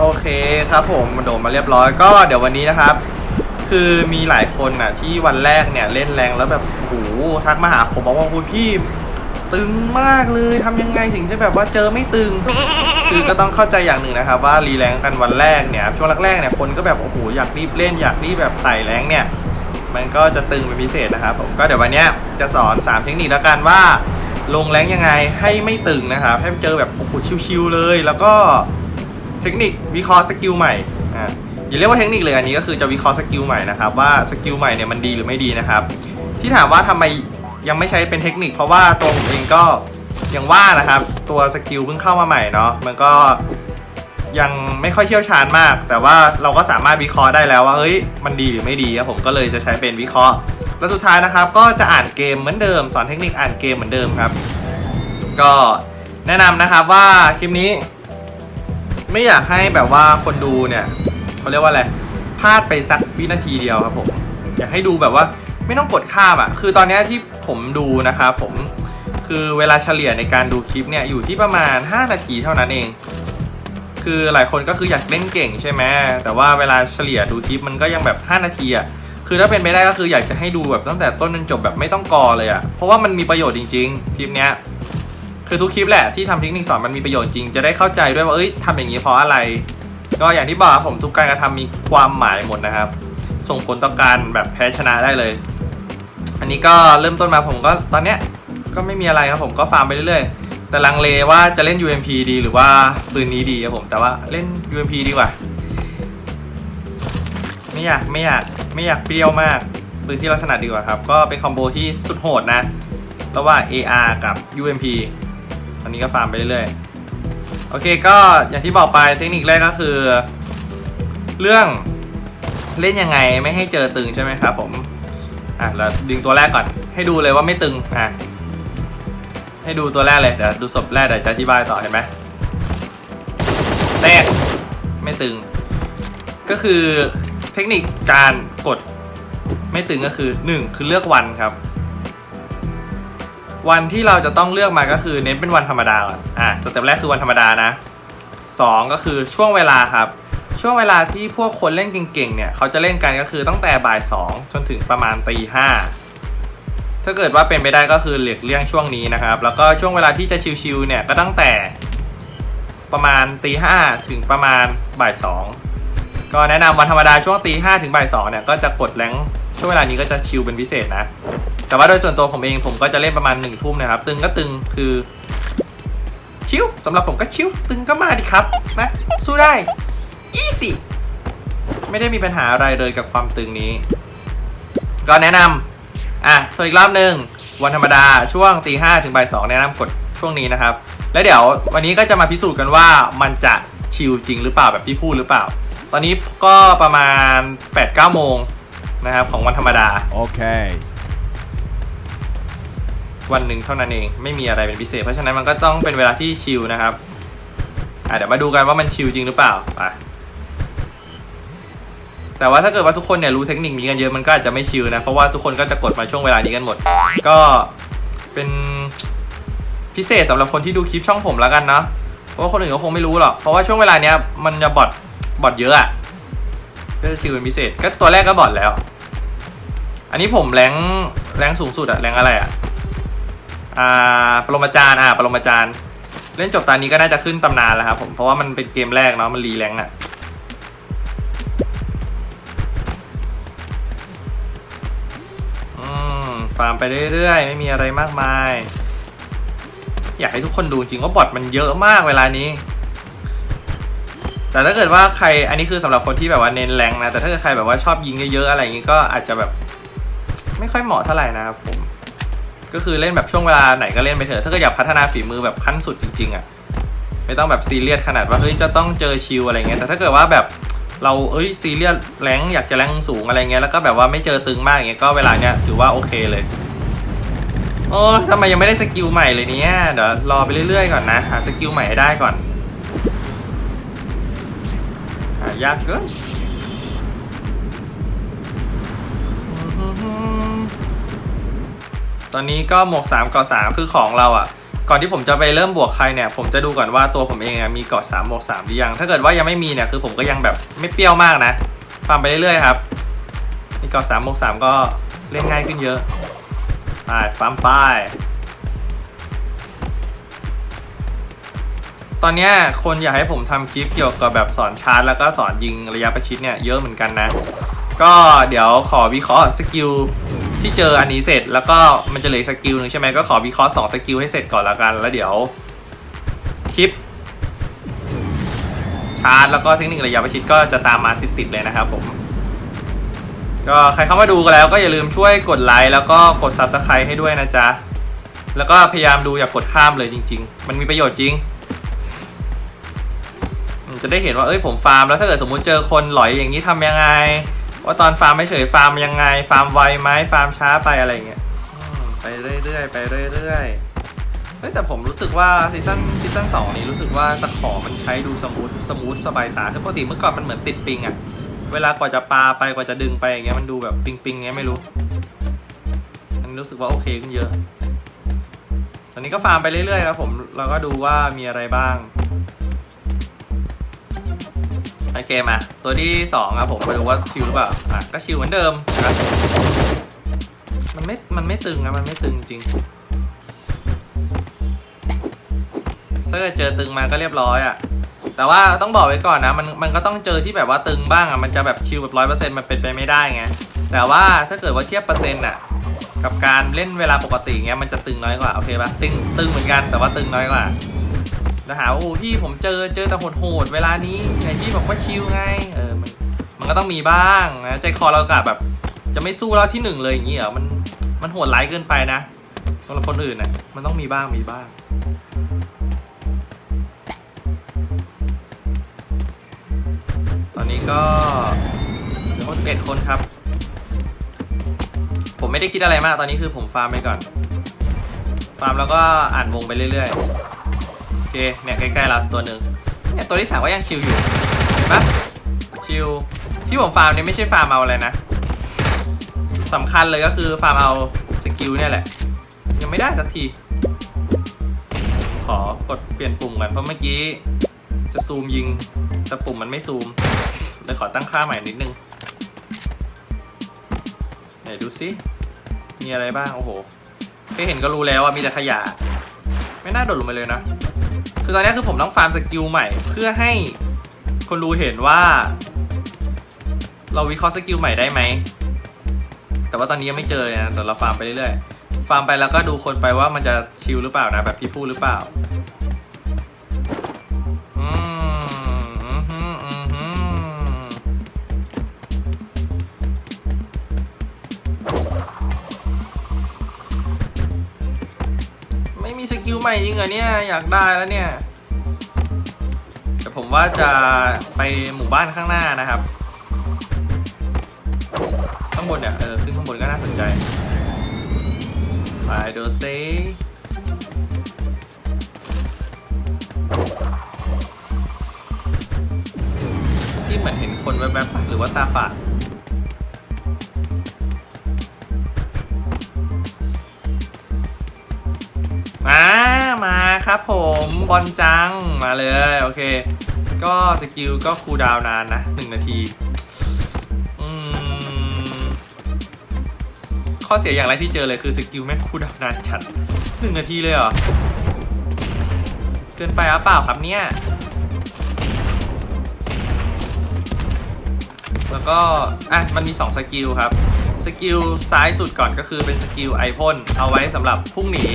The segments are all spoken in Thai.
โอเคครับผมมันโดดมาเรียบร้อยก็เดี๋ยววันนี้นะครับ คือมีหลายคนน่ะที่วันแรกเนี่ยเล่นแรงแล้วแบบโอ้โหทักมาหาผมบอกว่าคุณพี่ตึงมากเลยทำยังไงถึงจะแบบว่าเจอไม่ตึง คือก็ต้องเข้าใจอย่างหนึ่งนะครับ ว่ารีแรงกันวันแรกเนี่ยช่วงแรกๆเนี่ยคนก็แบบโอ้โหอยากรีบเล่นอยากรีบแบบไต่แรงเนี่ย มันก็จะตึงเป็นพิเศษนะครับผมก็เดี๋ยววันนี้จะสอน 3 เทคนิคแล้วกันว่าลงแรงยังไงให้ไม่ตึงนะครับให้เจอแบบโอ้โหชิวๆเลย แล้วก็ ทคนิควิเคราะห์สกิลใหม่อ่าอย่าเรียกว่าเทคนิคเลยอันนี้ก็คือจะวิเคราะห์สกิลใหม่นะครับว่าสกิลใหม่เนี่ยมันดีหรือไม่ดีนะครับ ที่ถามว่าทำไมยังไม่ใช้เป็นเทคนิค เพราะว่าตัวผมเองก็ยังว่านะครับ ตัวสกิลเพิ่งเข้ามาใหม่เนาะมันก็ยังไม่ค่อยเชี่ยวชาญมาก แต่ว่าเราก็สามารถวิเคราะห์ได้แล้วว่าเฮ้ยมันดีหรือไม่ดีครับผมก็เลยจะใช้เป็นวิเคราะห์ แล้วสุดท้ายนะครับ ก็จะอ่านเกมเหมือนเดิม สอนเทคนิคอ่านเกมเหมือนเดิมครับ ก็แนะนำนะครับว่าคลิปนี้ ไม่อยากให้แบบว่าคนดูเนี่ยเขาเรียกว่าอะไรพลาดไปสักวินาทีเดียวครับผมอยากให้ดูแบบว่าไม่ต้องกดข้ามอะคือตอนนี้ที่ผมดูนะครับผมคือเวลาเฉลี่ยในการดูคลิปเนี่ยอยู่ที่ประมาณ 5 นาทีเท่านั้นเอง คือหลายคนก็คืออยากเล่นเก่งใช่ไหมแต่ว่าเวลาเฉลี่ยดูคลิปมันก็ยังแบบ 5 นาทีอะคือถ้าเป็นไปได้ก็คืออยากจะให้ดูแบบตั้งแต่ต้นจนจบแบบไม่ต้องกอเลยอะเพราะว่ามันมีประโยชน์จริง ๆ คลิปเนี้ย คือทุกคลิปแหละที่ทำเทคนิคสอนมันมีประโยชน์จริง จะได้เข้าใจด้วยว่าเอ้ยทำอย่างนี้เพราะอะไร ก็อย่างที่บอกครับผมทุกการกระทำมีความหมายหมดนะครับ ส่งผลต่อการแบบแพ้ชนะได้เลย อันนี้ก็เริ่มต้นมาผมก็ตอนเนี้ยก็ไม่มีอะไรครับผมก็ฟาร์มไปเรื่อยๆ แต่ลังเลว่าจะเล่น UMP ดีหรือว่าปืนนี้ดีครับผมแต่ว่าเล่น UMP ดีกว่า ไม่อยากไม่อยากไม่อยากเปรี้ยวมากปืนที่ลักษณะดีกว่าครับ ก็เป็นคอมโบที่สุดโหดนะระหว่าง AR กับ UMP อนนี้ก็ฟาร์มไปเรื่อยๆ โอเคก็อย่างที่บอกไปเทคนิคแรกก็คือ เรื่องเล่นยังไงไม่ให้เจอตึงใช่ไหมครับผม อะเราดึงตัวแรกก่อน ให้ดูเลยว่าไม่ตึง อะ ให้ดูตัวแรกเลย เดี๋ยวดูศพแรกเดี๋ยวจะอธิบายต่อเห็นไหมแรกไม่ตึง ก็คือเทคนิคการกดไม่ตึงก็คือ 1 คือเลือกวันครับ วันที่เราจะต้องเลือกมาก็คือเน้นเป็นวันธรรมดาก่อนอะสเต็ปแรกคือวันธรรมดานะ 2 ก็คือช่วงเวลาครับ ช่วงเวลาที่พวกคนเล่นเก่งๆเนี่ยเขาจะเล่นกันก็คือตั้งแต่บ่าย 2 จนถึงประมาณตีห้าถ้าเกิดว่าเป็นไปได้ก็คือหลีกเลี่ยงช่วงนี้นะครับ แล้วก็ช่วงเวลาที่จะชิวๆเนี่ยก็ตั้งแต่ประมาณตีห้าถึงประมาณบ่ายสองก็แนะนำวันธรรมดาช่วงตีห้าถึงบ่ายสองเนี่ยก็จะกดแรง ช่วงเวลานี้ก็จะชิลเป็นพิเศษนะ แต่ว่าโดยส่วนตัวผมเองผมก็จะเล่นประมาณหนึ่งทุ่มนะครับ ตึงก็ตึงคือ ชิวสำหรับผมก็ชิวตึงก็มาดิครับนะสู้ได้ easy ไม่ได้มีปัญหาอะไรเลยกับความตึงนี้ ก็แนะนำอะทวนอีกรอบหนึ่งวันธรรมดาช่วงตีห้าถึงบ่ายสองแนะนำกดช่วงนี้นะครับ แล้วเดี๋ยววันนี้ก็จะมาพิสูจน์กันว่ามันจะชิลจริงหรือเปล่าแบบที่พูดหรือเปล่า ตอนนี้ก็ประมาณ8-9โมง นะครับของวันธรรมดา Okay. วันหนึ่งเท่านั้นเองไม่มีอะไรเป็นพิเศษ เพราะฉะนั้นมันก็ต้องเป็นเวลาที่ชิลนะครับอะเดี๋ยวมาดูกันว่ามันชิลจริงหรือเปล่าไปแต่ว่าถ้าเกิดว่าทุกคนเนี่ยรู้เทคนิคนี้กันเยอะมันก็อาจจะไม่ชิลนะ เพราะว่าทุกคนก็จะกดมาช่วงเวลานี้กันหมด ก็เป็นพิเศษสำหรับคนที่ดูคลิปช่องผมแล้วกันเนาะเพราะว่าคนอื่นก็คงไม่รู้หรอกเพราะว่าช่วงเวลาเนี้ยมันจะบอทบอทเยอะอะก็จะชิลเป็นพิเศษก็ตัวแรกก็บอทแล้ว อันนี้ผมแรงแรงสูงสุดอะแรงอะไรอะอ่าปรมาจารย์อ่าปรมาจารย์ เล่นจบตอนนี้ก็น่าจะขึ้นตำนานแล้วครับผมเพราะว่ามันเป็นเกมแรกเนาะมันรีแรงอะอืมฟาร์มไปเรื่อยๆ ไม่มีอะไรมากมาย อยากให้ทุกคนดูจริงว่าบอทมันเยอะมากเวลานี้ แต่ถ้าเกิดว่าใครอันนี้คือสำหรับคนที่แบบว่าเน้นแรงนะ แต่ถ้าเกิดใครแบบว่าชอบยิงเยอะๆอะไรอย่างงี้ก็อาจจะแบบ ไม่ค่อยเหมาะเท่าไหร่นะครับผม ก็คือเล่นแบบช่วงเวลาไหนก็เล่นไปเถอะ ถ้าเกิดอยากพัฒนาฝีมือแบบขั้นสุดจริง ๆอะ่ะ ไม่ต้องแบบซีเรียสขนาดว่าเฮ้ยจะต้องเจอชิลอะไรเงี้ย แต่ถ้าเกิดว่าแบบเราเอ้ยซีเรียสแรงอยากจะแรงสูงอะไรเงี้ย แล้วก็แบบว่าไม่เจอตึงมากเงี้ย ก็เวลาเนี้ยถือว่าโอเคเลยโอ้ทำไมยังไม่ได้สกิลใหม่เลยเนี่ย เดี๋ยวรอไปเรื่อยๆก่อนนะ หาสกิลใหม่ให้ได้ก่อน หายากเกิน อนนี้ก็หมวก3ก่อ3คือของเราอะ่ะ ก่อนที่ผมจะไปเริ่มบวกใครเนี่ย ผมจะดูก่อนว่าตัวผมเองมีเกาะ3บวก3หรือยัง ถ้าเกิดว่ายังไม่มีเนี่ยคือผมก็ยังแบบไม่เปรี้ยวมากนะฟาร์มไปเรื่อยๆครับมีเกาะ3บวก3ก็เล่นง่ายขึ้นเยอะไปฟาร์มไปตอนนี้คนอยากให้ผมทำคลิปเกี่ยวกับแบบสอนชาร์จแล้วก็สอนยิงระยะประชิดเนี่ยเยอะเหมือนกันนะ ก็เดี๋ยวขอวิเคราะห์สกิล ที่เจออันนี้เสร็จแล้วก็มันจะเหลือสกิลหนึ่งใช่ไหมก็ขอวิเคราะห์สองสกิลให้เสร็จก่อนละกัน แล้วเดี๋ยวคลิป ชาร์จแล้วก็เทคนิคระยะประชิดก็จะตามมาติดๆเลยนะครับผมก็ใครเข้ามาดูกันแล้วก็อย่าลืมช่วยกดไลค์แล้วก็กด Subscribe ให้ด้วยนะจ๊ะ แล้วก็พยายามดูอย่ากกดข้ามเลยจริง ๆ มันมีประโยชน์จริง จะได้เห็นว่าเอ้ยผมฟาร์มแล้วถ้าเกิดสมมุติเจอคนหลอยอย่างนี้ทำยังไง ว่าตอนฟาร์มไม่เฉยฟาร์มยังไง ฟาร์มไวไหมฟาร์มช้าไปอะไรเงี้ยไปเรื่อยๆไปเรื่อยๆเฮ้ยแต่ผมรู้สึกว่าซีซั่นซีซั่นสองนี้รู้สึกว่าตะขอมันใช้ดูสมูทสมูทสบายตาคือปกติเมื่อก่อนมันเหมือนติดปิงอะเวลากว่าจะปาไปกว่าจะดึงไปอย่างเงี้ยมันดูแบบปิงปิงเงี้ยไม่รู้อันรู้สึกว่าโอเคขึ้นเยอะตอนนี้ก็ฟาร์มไปเรื่อยๆครับผมแล้วก็ดูว่ามีอะไรบ้าง โอเคมา ตัวที่สองอะผมมาดูว่าชิวหรือเปล่าอะก็ชิวเหมือนเดิมนะมันไม่ มันไม่ตึงนะมันไม่ตึงจริงถ้าเกิดเจอตึงมาก็เรียบร้อยอะแต่ว่าต้องบอกไว้ก่อนนะมันมันก็ต้องเจอที่แบบว่าตึงบ้างอะมันจะแบบชิวแบบร้อยเปอร์เซ็นต์มันเป็นไปไม่ได้ไงแต่ว่าถ้าเกิดว่าเทียบเปอร์เซ็นต์อะกับการเล่นเวลาปกติเงี้ยมันจะตึงน้อยกว่าโอเคปะตึงตึงเหมือนกันแต่ว่าตึงน้อยกว่า จะหาว่าโอ้พี่ผมเจอเจอแต่โหดๆเวลานี้ไหนพี่บอกว่าชิลไงเออมันมันก็ต้องมีบ้างนะใจคอเรากะแบบ จะไม่สู้เราที่หนึ่งเลยอย่างงี้เหรอมันมันโหดร้ายเกินไปนะสำหรับคนอื่นน่ะมันต้องมีบ้างมีบ้างตอนนี้ก็เหลือคนเอ็ดคนครับ ผมไม่ได้คิดอะไรมากตอนนี้คือผมฟาร์มไปก่อน ฟาร์มแล้วก็อ่านวงไปเรื่อยๆ อเคเนี่ยใกล้ๆเราตัวหนึ่งเนี่ยตัวที่สามก็ยังชิลอยู่เห็นปะชิลที่ผมฟาร์มเนี่ยไม่ใช่ฟาร์มเอาอะไรนะสำคัญเลยก็คือฟาร์มเอาสกิลเนี่ยแหละ ยังไม่ได้สักที ขอกดเปลี่ยนปุ่มกันเพราะเมื่อกี้จะซูมยิง แต่ปุ่มมันไม่ซูมเลยขอตั้งค่าใหม่นิดนึงไหนดูซิมีอะไรบ้าง โอ้โหแค่เห็นก็รู้แล้วว่ามีแต่ขยะ ไม่น่าโดดลงไปเลยนะ คือตอนนี้คือผมต้องฟาร์มสกิลใหม่ เพื่อให้คนดูเห็นว่า เราวิเคราะห์สกิลใหม่ได้ไหม แต่ว่าตอนนี้ยังไม่เจอเลยนะแต่เราฟาร์มไปเรื่อยๆ ฟาร์มไปแล้วก็ดูคนไปว่ามันจะชิลหรือเปล่านะแบบพี่พูดหรือเปล่า หม่จริงเหรอเนี่ยอยากได้แล้วเนี่ยแต่ผมว่าจะไปหมู่บ้านข้างหน้านะครับ ข้างบนเนี่ยเออขึ้นข้างบนก็น่าสนใจไปดูซิที่เหมือนเห็นคนแวบๆหรือว่าตาฝาด ครับผมบอลจังมาเลยโอเค ก็สกิลก็คูลดาวนานนะหนึ่งนาทีข้อเสียอย่างแรกที่เจอเลยคือสกิลแม่งคูลดาวนานจัดหนึ่งนาทีเลยเหรอ เกินไปหรือเปล่าครับเนี่ย แล้วก็ อะ มันมี 2 สกิลครับ สกิลซ้ายสุดก่อนก็คือเป็นสกิลไอพ่นเอาไว้สำหรับพุ่งหนี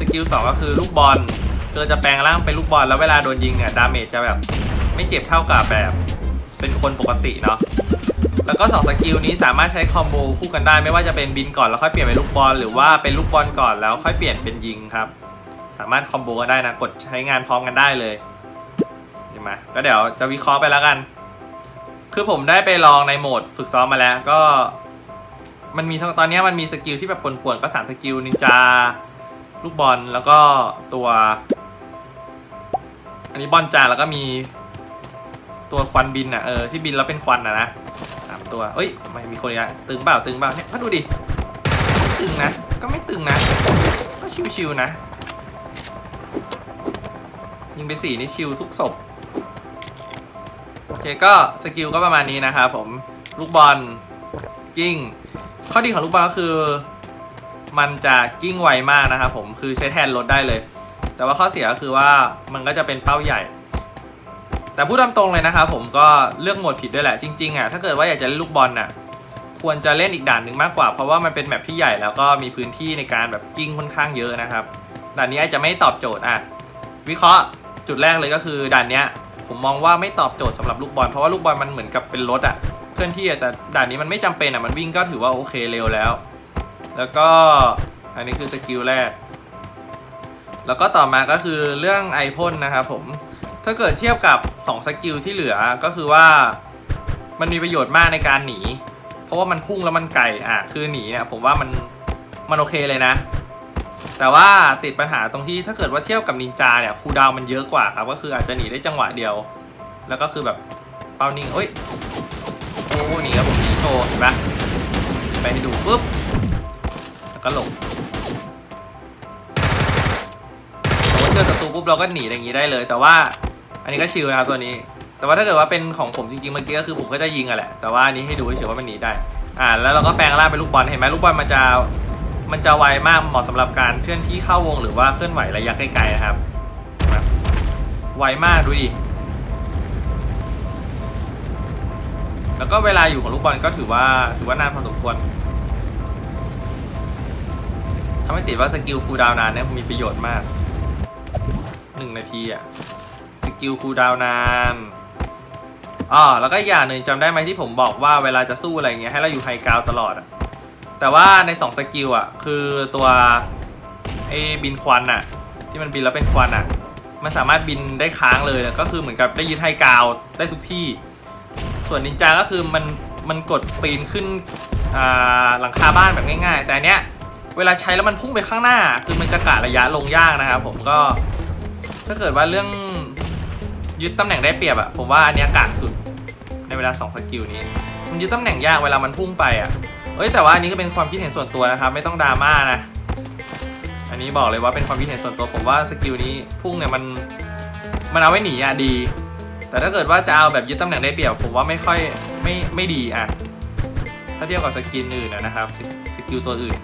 สกิล2ก็คือลูกบอลคือเราจะแปลงร่างเป็นลูกบอลแล้วเวลาโดนยิงเนี่ยดาเมจจะแบบไม่เจ็บเท่ากับแบบเป็นคนปกติเนาะแล้วก็2สกิลนี้สามารถใช้คอมโบคู่กันได้ไม่ว่าจะเป็นบินก่อนแล้วค่อยเปลี่ยนเป็นลูกบอลหรือว่าเป็นลูกบอลก่อนแล้วค่อยเปลี่ยนเป็นยิงครับ สามารถคอมโบกันได้นะกดใช้งานพร้อมกันได้เลยเห็นไหมก็เดี๋ยวจะวิเคราะห์ไปแล้วกัน คือผมได้ไปลองในโหมดฝึกซ้อมมาแล้วก็ มันมีตอนนี้มันมีสกิลที่แบบป่วนๆก็สามสกิลนินจา ลูกบอลแล้วก็ตัว อันนี้บอลจาแล้วก็มี ตัวควันบินอะเออที่บินแล้วเป็นควันอะนะสามตัวเอ้ยทำไมมีคนอีกอะตึงเปล่าตึงเปล่าเนี่ยมาดูดิตึงนะก็ไม่ตึงนะ ก็ชิวๆนะ ยิงไปสี่นี่ชิลทุกศพโอเคก็สกิลก็ประมาณนี้นะครับผมลูกบอลกิ้งข้อดีของลูกบอลก็คือ มันจะกิ้งไวมากนะครับผมคือใช้แทนรถได้เลย แต่ว่าข้อเสียก็คือว่ามันก็จะเป็นเป้าใหญ่ แต่พูดตามตรงเลยนะครับผมก็เลือกโหมดผิดด้วยแหละจริงๆอะถ้าเกิดว่าอยากจะเล่นลูกบอลน่ะควรจะเล่นอีกด่านหนึ่งมากกว่า เพราะว่ามันเป็นแมปที่ใหญ่แล้วก็มีพื้นที่ในการแบบกิ้งค่อนข้างเยอะนะครับด่านนี้อาจจะไม่ตอบโจทย์อะวิเคราะห์จุดแรกเลยก็คือด่านเนี้ยผมมองว่าไม่ตอบโจทย์สำหรับลูกบอลเพราะว่าลูกบอลมันเหมือนกับเป็นรถอะเคลื่อนที่แต่ด่านนี้มันไม่จำเป็นอะมันวิ่งก็ถือว่าโอเคเร็วแล้ว แล้วก็อันนี้คือสกิลแรก แล้วก็ต่อมาก็คือเรื่องไอพ่นนะครับผม ถ้าเกิดเทียบกับ2สกิลที่เหลือก็คือว่ามันมีประโยชน์มากในการหนี เพราะว่ามันพุ่งแล้วมันไกลอะคือหนีเนี่ยผมว่ามันมันโอเคเลยนะ แต่ว่าติดปัญหาตรงที่ถ้าเกิดว่าเทียบกับนินจาเนี่ยคูดาวมันเยอะกว่าครับก็คืออาจจะหนีได้จังหวะเดียว แล้วก็คือแบบเป้านิ่งเอ้ยโอ้หนีครับผมหนีโชว์เห็นปะไปให้ดูปุ๊บ ก็หลบโอ้เจอศัตรูปุ๊บเราก็หนีอย่างนี้ได้เลย แต่ว่าอันนี้ก็ชิลนะครับตัวนี้ แต่ว่าถ้าเกิดว่าเป็นของผมจริงๆเมื่อกี้ก็คือผมก็จะยิงอะแหละ แต่ว่าอันนี้ให้ดูเฉยๆว่ามันหนีได้ อ่า แล้วเราก็แปลงร่างเป็นลูกบอล เห็นไหมลูกบอลมันจะ มันจะไวมากเหมาะสำหรับการเคลื่อนที่เข้าวงหรือว่าเคลื่อนไหวระยะไกลๆนะครับเห็นไหมไวมากดูดิแล้วก็เวลาอยู่ของลูกบอลก็ถือว่าถือว่านานพอสมควร ถ้าไม่ติดว่าสกิลคูลดาวนานเนี่ยมีประโยชน์มากหนึ่งนาทีอะสกิลคูลดาวนานอ๋อแล้วก็อย่างหนึ่งจำได้ไหมที่ผมบอกว่าเวลาจะสู้อะไรเงี้ยให้เราอยู่ไฮกราวด์ตลอดอะแต่ว่าใน2สกิลอะคือตัวไอ้บินควันอะที่มันบินแล้วเป็นควันอะมันสามารถบินได้ค้างเลยก็คือเหมือนกับได้ยึดไฮกราวด์ได้ทุกที่ ส่วนนินจาก็คือมันมันกดปีนขึ้นหลังคาบ้านแบบง่าย ๆ แต่เนี้ย เวลาใช้แล้วมันพุ่งไปข้างหน้า คือมันจะกะระยะลงยากนะครับผมก็ ถ้าเกิดว่าเรื่องยึดตำแหน่งได้เปรียบอะผมว่าอันนี้กากสุดในเวลา2สกิลนี้ มันยึดตำแหน่งยากเวลามันพุ่งไปอะเอ้ยแต่ว่าอันนี้ก็เป็นความคิดเห็นส่วนตัวนะครับ ไม่ต้องดราม่านะอันนี้บอกเลยว่าเป็นความคิดเห็นส่วนตัวผมว่าสกิลนี้พุ่งเนี่ยมันมันเอาไว้หนีอะดี แต่ถ้าเกิดว่าจะเอาแบบยึดตำแหน่งได้เปรียบ ผมว่าไม่ค่อยไม่ไม่ดีอะถ้าเทียบกับสกิลอื่นนะครับสกิลตัวอื่น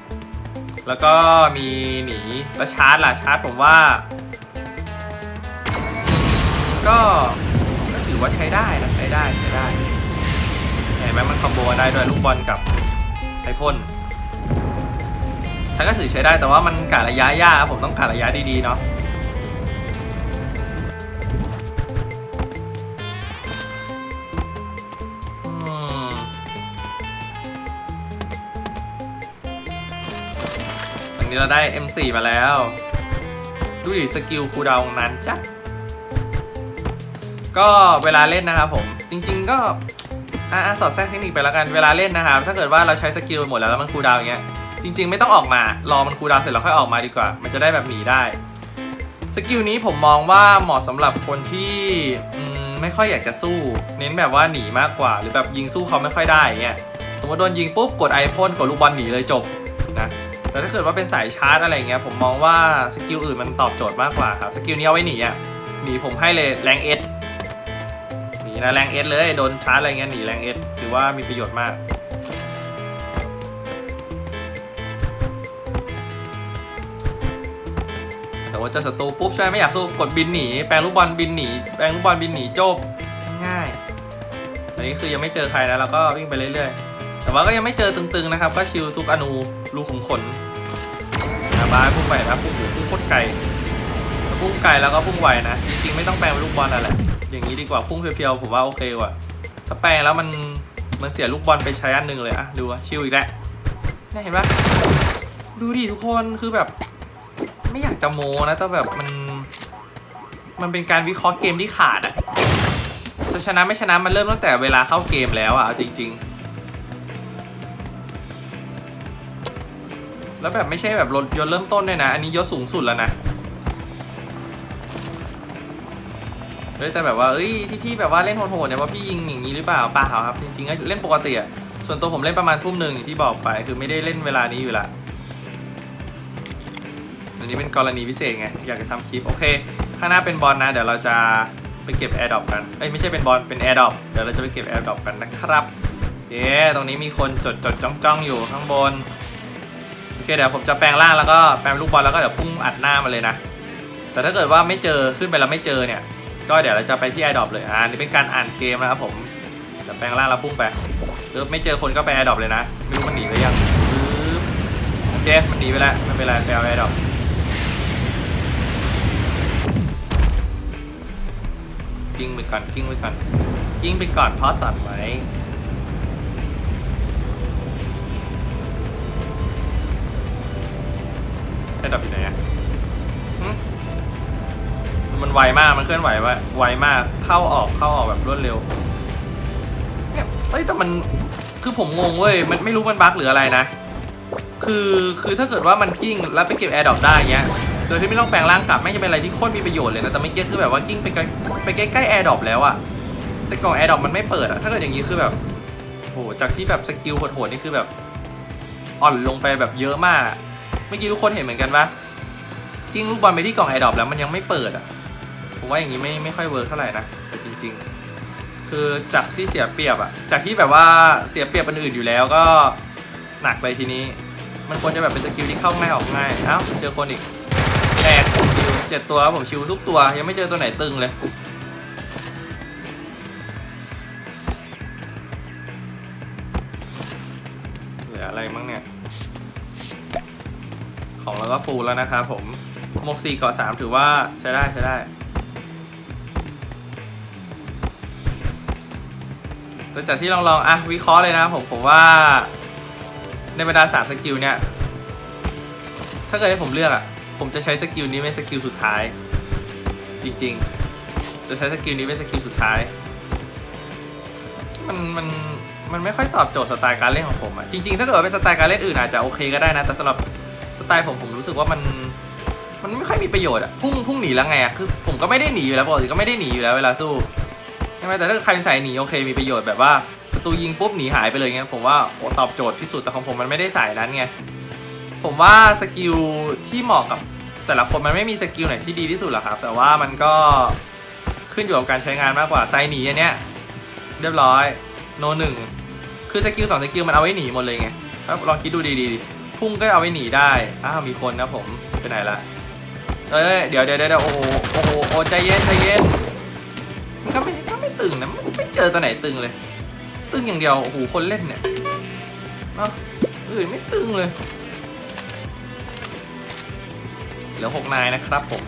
แล้วก็มีหนีแล้วชาร์จล่ะชาร์จผมว่า ก็ก็ถือว่าใช้ได้นะใช้ได้ใช้ได้เห็นไหมมันคอมโบกันได้ด้วยลูกบอลกับไอพ่นถ้าก็ถือใช้ได้แต่ว่ามันการะยะยากผมต้องการระยะดีๆเนาะ นี้เราได้ M4 มาแล้ว ดูดิสกิลคูดาวน์นานจัดก็เวลาเล่นนะครับผม จริง ๆ ก็อ่าสอดแทรกเทคนิคไปแล้วกันเวลาเล่นนะครับ ถ้าเกิดว่าเราใช้สกิลหมดแล้วแล้วมันคูดาวอย่างเงี้ยจริง ๆ ไม่ต้องออกมารอมันคูดาวเสร็จแล้วค่อยออกมาดีกว่า มันจะได้แบบหนีได้สกิลนี้ผมมองว่าเหมาะสำหรับคนที่ไม่ค่อยอยากจะสู้ เน้นแบบว่าหนีมากกว่า หรือแบบยิงสู้เขาไม่ค่อยได้อย่างเงี้ยสมมติโดนยิงปุ๊บกดไอพ่นกดลูกบอลหนีเลยจบ แต่ถ้าเกิดว่าเป็นสายชาร์จอะไรเงี้ยผมมองว่าสกิลอื่นมันตอบโจทย์มากกว่าครับสกิลนี้เอาไว้หนีอะหนีผมให้เลยแรงเอสหนีนะแรงเอสเลยโดนชาร์จอะไรเงี้ยหนีแรงเอสถือว่ามีประโยชน์มากแต่ว่าเจอศัตรูปุ๊บใช่ไม่อยากสู้กดบินหนีแปลงลูกบอลบินหนีแปลงลูกบอลบินหนีโจบง่ายอันนี้คือยังไม่เจอใครนะแล้วก็วิ่งไปเรื่อยๆ ว่าก็ยังไม่เจอตึงๆนะครับ ก็ชิลทุกอนูรูขุมขนนะบ้าพุ่งไปนะพุ่งหูพุ่งโคตรไกลพุ่งไกลแล้วก็พุ่งไวนะจริงๆไม่ต้องแปลงเป็นลูกบอลอะไรอย่างนี้ดีกว่าพุ่งเพียวๆผมว่าโอเคกว่าถ้าแปลงแล้วมันมันเสียลูกบอลไปใช้อันหนึ่งเลยอะดูอะชิลอีกแล้วเนี่ยเห็นปะดูดิทุกคนคือแบบ ไม่อยากจะโมนะแต่แบบมัน มันเป็นการวิเคราะห์เกมที่ขาดอะจะชนะไม่ชนะมันเริ่มตั้งแต่เวลาเข้าเกมแล้วอะเอาจริง ๆ แล้วแบบไม่ใช่แบบรถยนต์เริ่มต้นด้วยนะ อันนี้ยศสูงสุดแล้วนะเฮ้ยแต่แบบว่าเอ้ยที่พี่แบบว่าเล่นโหดๆเนี่ยว่าพี่ยิงอย่างนี้หรือเปล่าเปล่าครับจริงๆก็เล่นปกติอะส่วนตัวผมเล่นประมาณทุ่มหนึ่งอย่างที่บอกไป คือไม่ได้เล่นเวลานี้อยู่ละอันนี้เป็นกรณีพิเศษไงอยากจะทำคลิปโอเค ข้างหน้าเป็นบอลนะ เดี๋ยวเราจะไปเก็บแอร์ดรอปกันเอ้ยไม่ใช่เป็นบอลเป็นแอร์ดรอปเดี๋ยวเราจะไปเก็บแอร์ดรอปกันนะครับเย้ตรงนี้มีคนจดจดจ้องจ้องอยู่ข้างบน เคเดี๋ยวผมจะแปลงร่างแล้วก็แปลงลูกบอลแล้วก็เดี๋ยวพุ่งอัดหน้ามาเลยนะ แต่ถ้าเกิดว่าไม่เจอขึ้นไปแล้วไม่เจอเนี่ย ก็เดี๋ยวเราจะไปที่แอดรอปเลยอ่านี่เป็นการอ่านเกมนะครับผมเดี๋ยวแปลงร่างแล้วพุ่งไปหรือไม่เจอคนก็ไปแอดรอปเลยนะ ไม่รู้มันหนีไปยังปึ๊บโอเคมันหนีไปแล้วไม่เป็นไรไปเอาแอดรอปกิ้งไปก่อนกิ้งไปก่อนกิ้งไปก่อนเพราะสั่นไว้ ไอ้ดับอยู่ไหนอะหึมันไวมาก มันเคลื่อนไหวไวไวมาก เข้าออกเข้าออกแบบรวดเร็ว เนี่ยเอ้ยแต่มัน คือผมงงเว้ย มันไม่รู้มันบั๊กหรืออะไรนะ คือ คือถ้าเกิดว่ามันกิ้งแล้วไปเก็บแอร์ดรอปได้เงี้ย โดยที่ไม่ต้องแปลงร่างกลับไม่งจะเป็นอะไรที่โคตรมีประโยชน์เลยนะ แต่เมื่อกี้คือแบบว่ากิ้งไปใกล้ไปใกล้ๆแอร์ดรอปแล้วอะแต่กล่องแอร์ดรอปมันไม่เปิดอะถ้าเกิดอย่างนี้คือแบบโหจากที่แบบสกิลโหดๆนี่คือแบบ อ่อนลงไปแบบเยอะมาก เมื่อกี้ทุกคนเห็นเหมือนกันปะกิ้งลูกบอลไปที่กล่องแอดรอปแล้วมันยังไม่เปิดอะผมว่าอย่างนี้ไม่ไม่ค่อยเวิร์กเท่าไหร่นะแต่จริง ๆ คือจากที่เสียเปรียบอะจากที่แบบว่าเสียเปรียบคนอื่นอยู่แล้วก็หนักไปทีนี้ มันควรจะแบบเป็นสกิลที่เข้าง่ายออกง่ายเอ้าเจอคนอีกแตกชิวเจ็ดตัวผมชิวทุกตัว ยังไม่เจอตัวไหนตึงเลยเหลืออะไรมั้งเนี่ย ของเราก็ฟูลแล้วนะครับผมหมวกสี่เกาะสามถือว่าใช้ได้ใช้ได้แต่จากที่ลองลองอะวิเคราะห์เลยนะผมผมว่า ในบรรดาสามสกิลเนี่ย ถ้าเกิดให้ผมเลือกอะ ผมจะใช้สกิลนี้เป็นสกิลสุดท้าย จริงๆ จะใช้สกิลนี้เป็นสกิลสุดท้าย มันมันมันไม่ค่อยตอบโจทย์สไตล์การเล่นของผมอะจริงๆ ถ้าเกิดเป็นสไตล์การเล่นอื่นอาจจะโอเคก็ได้นะ แต่สำหรับ ไตล์ผมผมรู้สึกว่ามันมันไม่ค่อยมีประโยชน์อะพุ่งพุ่งหนีแล้วไงอะคือผมก็ไม่ได้หนีอยู่แล้วปกติก็ไม่ได้หนีอยู่แล้วเวลาสู้ใช่ไหมแต่ถ้าใครใส่หนีโอเคมีประโยชน์แบบว่าประตูยิงปุ๊บหนีหายไปเลยเงี้ยผมว่าโอ้ตอบโจทย์ที่สุดแต่ของผมมันไม่ได้ใส่นั้นไงผมว่าสกิลที่เหมาะกับแต่ละคนมันไม่มีสกิลไหนที่ดีที่สุดหรอกครับ แต่ว่ามันก็ขึ้นอยู่กับการใช้งานมากกว่าไซหนีอันเนี้ยเรียบร้อยโนหนึ่งคือสกิลสองสกิลมันเอาไว้หนีหมดเลยไงครับลองคิดดูดีๆดิ พุ่งก็เอาไว้หนีได้ อ้าวมีคนนะผม ไปไหนละเอ้ยเดี๋ยวเดี๋ยวเดี๋ยวโอ้โหโอ้โหโอ้ใจเย็นใจเย็นมันก็ไม่ก็ไม่ตึงนะไม่เจอตัวไหนตึงเลย ตึงอย่างเดียวโอ้โหคนเล่นเนี่ยเนาะอื่นไม่ตึงเลยเหลือหกนายนะครับผม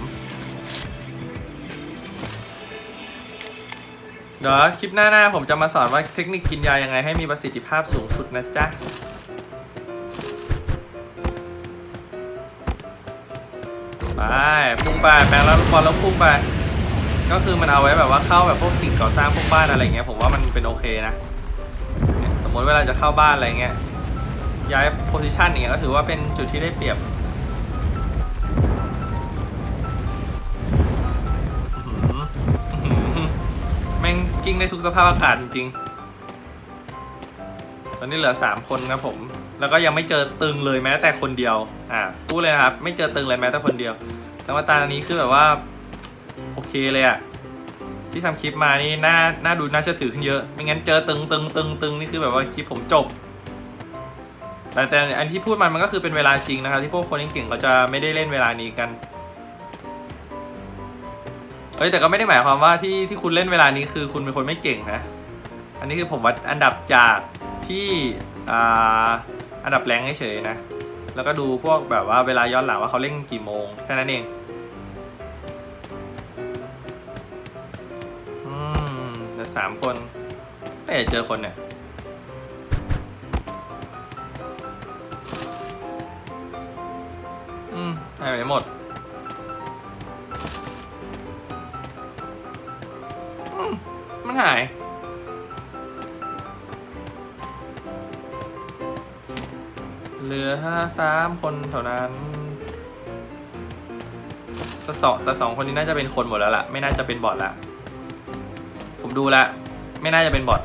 เดี๋ยวคลิปหน้าๆผมจะมาสอนว่าเทคนิคกินยายังไงให้มีประสิทธิภาพสูงสุดนะจ๊ะ ไปพุ่งไปแปลงแล้วลูกบอลแล้วพุ่งไป ก็คือมันเอาไว้แบบว่าเข้าแบบพวกสิ่งก่อสร้างพวกบ้านอะไรเงี้ยผมว่ามันเป็นโอเคนะเนี่ยสมมติเวลาจะเข้าบ้านอะไรเงี้ยย้ายโพซิชันอย่างเงี้ยก็ถือว่าเป็นจุดที่ได้เปรียบแม่งกิ้งได้ทุกสภาพอากาศจริงๆ ตอนนี้เหลือ3คนครับผม แล้วก็ยังไม่เจอตึงเลยแม้แต่คนเดียว อ่าพูดเลยนะครับ ไม่เจอตึงเลยแม้แต่คนเดียวแต่ว่าตานี้คือแบบว่า โอเคเลยอะที่ทำคลิปมานี่น่าน่าดูน่าเชื่อถือขึ้นเยอะ ไม่งั้นเจอตึงตึงตึงตึงนี่คือแบบว่าคลิปผมจบ แต่แต่อันที่พูดมันมันก็คือเป็นเวลาจริงนะครับ ที่พวกคนเก่งๆเขาจะไม่ได้เล่นเวลานี้กันเอ้ยแต่ก็ไม่ได้หมายความว่าที่ที่คุณเล่นเวลานี้คือคุณเป็นคนไม่เก่งนะ อันนี้คือผมวัดอันดับจากที่อ่า อันดับแรงเฉยๆนะ แล้วก็ดูพวกแบบว่าเวลาย้อนหลังว่าเขาเล่นกี่โมงแค่นั้นเองอืมเหลือสามคนไม่เห็นเจอคนเนี่ยอืมหายไปหนหมดอืมมันหาย เหลือห้าสามคนเท่านั้นแต่สองแต่สองคนนี้น่าจะเป็นคนหมดแล้วล่ะ ไม่น่าจะเป็นบอทละ ผมดูแล้วไม่น่าจะเป็นบอท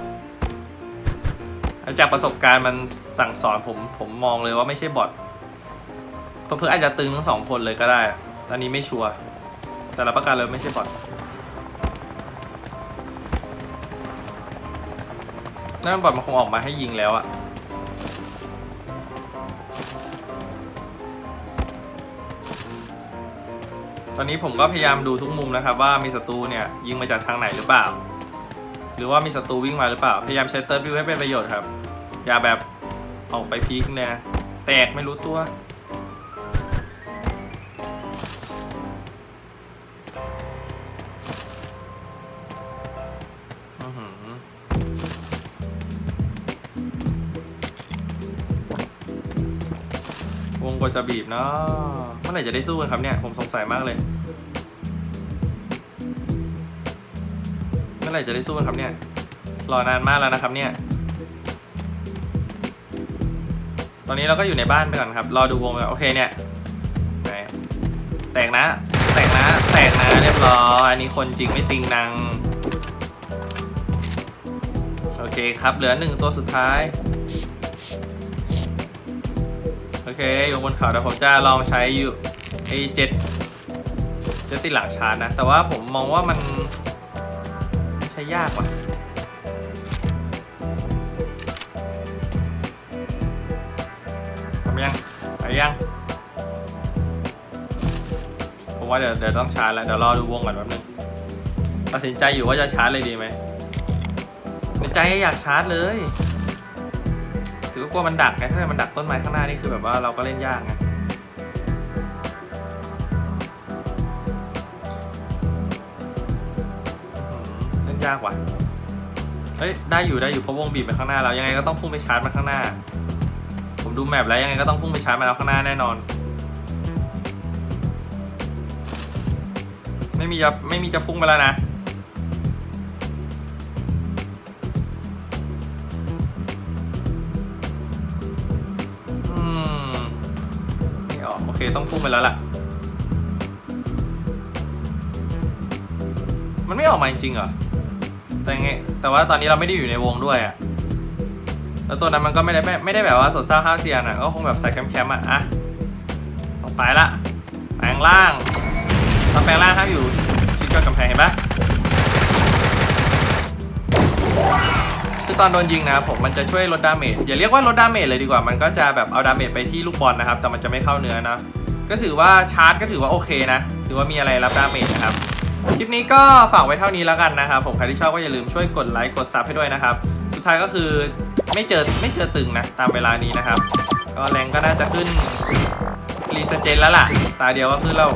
จากประสบการณ์มันสั่งสอนผมผมมองเลยว่าไม่ใช่บอทเพื่อๆอาจจะตึงทั้งสองคนเลยก็ได้ ตอนนี้ไม่ชัวร์แต่แต่รับประกันเลยไม่ใช่บอทนั่นบอทมันคงออกมาให้ยิงแล้วอะ อนนี้ผมก็พยายามดูทุกมุมนะครับ ว่ามีศัตรูเนี่ยยิงมาจากทางไหนหรือเปล่า หรือว่ามีศัตรูวิ่งมาหรือเปล่า พยายามใช้เติร์ดวิวให้เป็นประโยชน์ครับ อย่าแบบออกไปพีคเนี่ยนะแตกไม่รู้ตัว วงกว่าจะบีบเนาะเมื่อไหร่จะได้สู้กันครับเนี่ย ผมสงสัยมากเลย เมื่อไหร่จะได้สู้กันครับเนี่ย รอนานมากแล้วนะครับเนี่ย ตอนนี้เราก็อยู่ในบ้านไปก่อนครับ รอดูวงไปก่อนโอเคเนี่ย แตกนะ แตกนะ แตกนะ เรียบร้อย อันนี้คนจริงไม่ติงนาง โอเคครับ เหลือหนึ่งตัวสุดท้าย เคอยู่บนเขาเดี๋ยวผมจะลองใช้อยู่ไอ้เจ็ดเจ็ดติดหลังชาร์จนะ แต่ว่าผมมองว่ามันใช้ยากว่ะทำยังไปยังผมว่าเดี๋ยวเดี๋ยวต้องชาร์จแล้วเดี๋ยวรอดูวงก่อนแป๊บนึงตัดสินใจอยู่ว่าจะชาร์จเลยดีไหมในใจอยากชาร์จเลย กลัวมันดักไงถ้ามันดักต้นไม้ข้างหน้านี่คือแบบว่าเราก็เล่นยากไงเล่นยากว่ะเฮ้ยได้อยู่ได้อยู่เพราะวงบีบไปข้างหน้าแล้วยังไงก็ต้องพุ่งไปชาร์จมาข้างหน้า ผมดูแมปแล้วยังไงก็ต้องพุ่งไปชาร์จมาแล้วข้างหน้าแน่นอน ไม่มีจะไม่มีจะพุ่งไปแล้วนะ เคต้องพุ่งไปแล้วล่ะ มันไม่ออกมาจริงๆเหรอ แต่ไงแต่ว่าตอนนี้เราไม่ได้อยู่ในวงด้วยอะแล้วตัวนั้นมันก็ไม่ได้ไม่ไม่ได้แบบว่าสดเศร้าห้าวเซียนอะก็คงแบบใส่แคมป์ๆอะอะออกไปละ แปลงร่างตอนแปลงร่างห้ามอยู่ชิดกับกำแพงเห็นปะ คือตอนโดนยิงนะครับผมมันจะช่วยลดดาเมจอย่าเรียกว่าลดดาเมจเลยดีกว่ามันก็จะแบบเอาดาเมจไปที่ลูกบอลนะครับแต่มันจะไม่เข้าเนื้อนะก็ถือว่าชาร์จก็ถือว่าโอเคนะ ถือว่ามีอะไรรับดาเมจนะครับคลิปนี้ก็ฝากไว้เท่านี้แล้วกันนะครับผมใครที่ชอบก็อย่าลืมช่วยกดไลค์กดซับให้ด้วยนะครับสุดท้ายก็คือไม่เจอไม่เจอตึงนะตามเวลานี้นะครับ ก็แรงก็น่าจะขึ้นรีสเจนแล้วล่ะ ตาเดียวก็ขึ้นแล้ว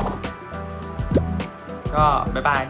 ก็บ๊ายบาย